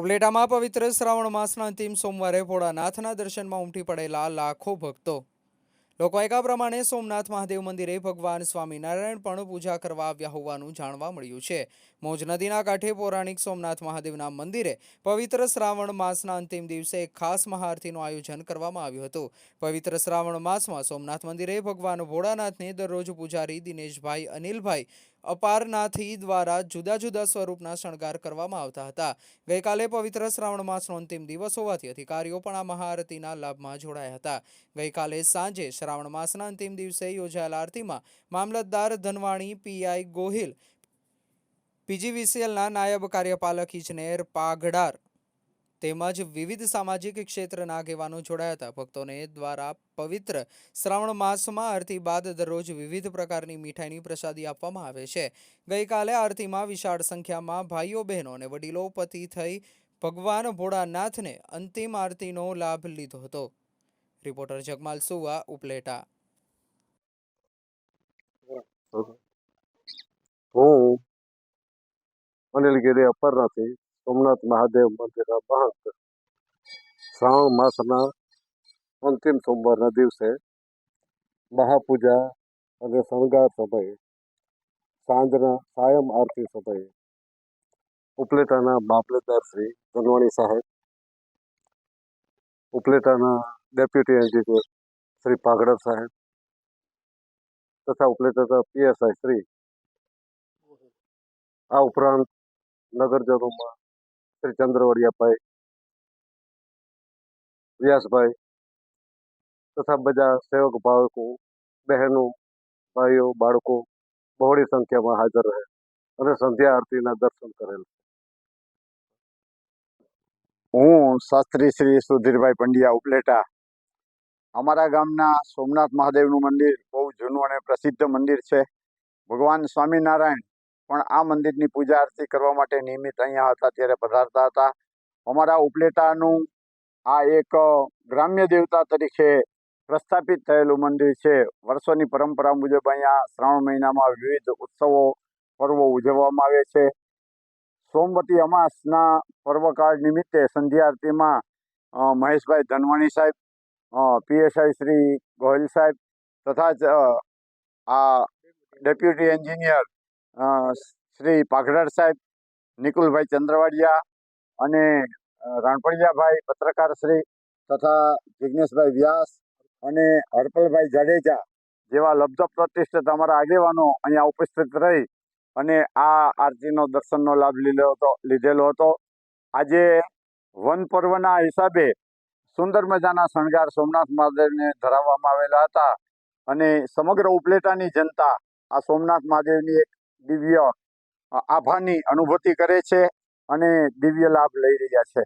ઉપલેટામાં પવિત્ર શ્રાવણ માસના અંતિમ સોમવારે ભોળાનાથના દર્શનમાં ઉમટી પડેલા લાખો ભક્તો. લોકો એકા પ્રમાણે સોમનાથ મહાદેવ મંદિરે ભગવાન સ્વામિનારાયણ પણ પૂજા કરવા આવ્યા હોવાનું જાણવા મળ્યું છે. મોજ નદીના કાંઠે પૌરાણિક સોમનાથ મહાદેવના મંદિરે પવિત્ર શ્રાવણ માસના અંતિમ દિવસે એક ખાસ મહાઆરતીનું આયોજન કરવામાં આવ્યું હતું. પવિત્ર શ્રાવણ માસમાં સોમનાથ મંદિરે ભગવાન ભોળાનાથને દરરોજ પૂજારી દિનેશભાઈ, અનિલભાઈ અપારનાથી દ્વારા જુદા જુદા સ્વરૂપના શણગાર કરવામાં આવતા હતા. ગઈકાલે પવિત્ર શ્રાવણ માસનો અંતિમ દિવસ હોવાથી અધિકારીઓ પણ આ મહાઆરતીના લાભમાં જોડાયા હતા. ગઈકાલે સાંજે શ્રાવણ માસના અંતિમ દિવસે યોજાયેલ આરતીમાં મામલતદાર ધનવાણી પીઆઈ ગોહિલ પીજીવીસીએલના નાયબ કાર્યપાલક ઇજનેર પાગડાર તેમજ વિવિધ સામાજિક ક્ષેત્રના આગેવાનો જોડાયા હતા. ભક્તોને દ્વારા પવિત્ર શ્રાવણ માસમાં આરતી બાદ દરરોજ વિવિધ પ્રકારની મીઠાઈની પ્રસાદી આપવામાં આવે છે. ગઈકાલે આરતીમાં વિશાળ સંખ્યામાં ભાઈઓ, બહેનો અને વડીલો પતિ થઈ ભગવાન ભોળાનાથને અંતિમ આરતીનો લાભ લીધો હતો. રિપોર્ટર જગમાલ સુવા, ઉપલેટા. હું અનિલગીરી અપરનાથી સોમનાથ મહાદેવ મંદિરના મહંત શ્રાવણ માસના અંતિમ સોમવારના દિવસે મહાપૂજા અને શણગાર સમયે સાંજના સાયમ આરતી સમયે ઉપલેટાના મામલતદાર શ્રી ધનવાણી સાહેબ ઉપલેટાના ડેપ્યુટી એન્જિનિયર શ્રી પાગડર સાહેબ તથા ઉપલેટાના પીએસઆઈ શ્રી આ ઉપરાંત નગરજનોમાં શ્રી ચંદ્રવડિયાભાઈ વ્યાસભાઈ તથા બધા સેવક ભાવકો, બહેનો, ભાઈઓ, બાળકો બહોળી સંખ્યામાં હાજર રહે અને સંધ્યા આરતીના દર્શન કરેલ. હું શાસ્ત્રી શ્રી સુધીરભાઈ પંડ્યા ઉપલેટા. અમારા ગામના સોમનાથ મહાદેવનું મંદિર બહુ જૂનું અને પ્રસિદ્ધ મંદિર છે. ભગવાન સ્વામિનારાયણ પણ આ મંદિરની પૂજા આરતી કરવા માટે નિયમિત અહીંયા હતા, ત્યારે પધારતા હતા. અમારા ઉપલેટાનું આ એક ગ્રામ્ય દેવતા તરીકે પ્રસ્થાપિત થયેલું મંદિર છે. વર્ષોની પરંપરા મુજબ અહીંયા શ્રાવણ મહિનામાં વિવિધ ઉત્સવો, પર્વો ઉજવવામાં આવે છે. સોમવતી અમાસના પર્વકાળ નિમિત્તે સંધ્યા આરતીમાં મહેશભાઈ ધનવાણી સાહેબ પીએસઆઈ શ્રી ગોહિલ સાહેબ તથા જ આ ડેપ્યુટી એન્જિનિયર શ્રી પાઘડાર સાહેબ, નિકુલભાઈ ચંદ્રવાડિયા અને રાણપડિયાભાઈ પત્રકાર શ્રી તથા જિજ્ઞેશભાઈ વ્યાસ અને હરપલભાઈ જાડેજા જેવા લબ્ધ પ્રતિષ્ઠિત અમારા આગેવાનો અહીંયા ઉપસ્થિત રહી અને આ આરતીનો દર્શનનો લાભ લીધો હતો, લીધેલો હતો. આજે વન પર્વના હિસાબે સુંદર મજાના શણગાર સોમનાથ મહાદેવને ધરાવવામાં આવેલા હતા અને સમગ્ર ઉપલેટાની જનતા આ સોમનાથ મહાદેવની એક દિવ્ય આભાની અનુભૂતિ કરે છે અને દિવ્ય લાભ લઈ રહ્યા છે.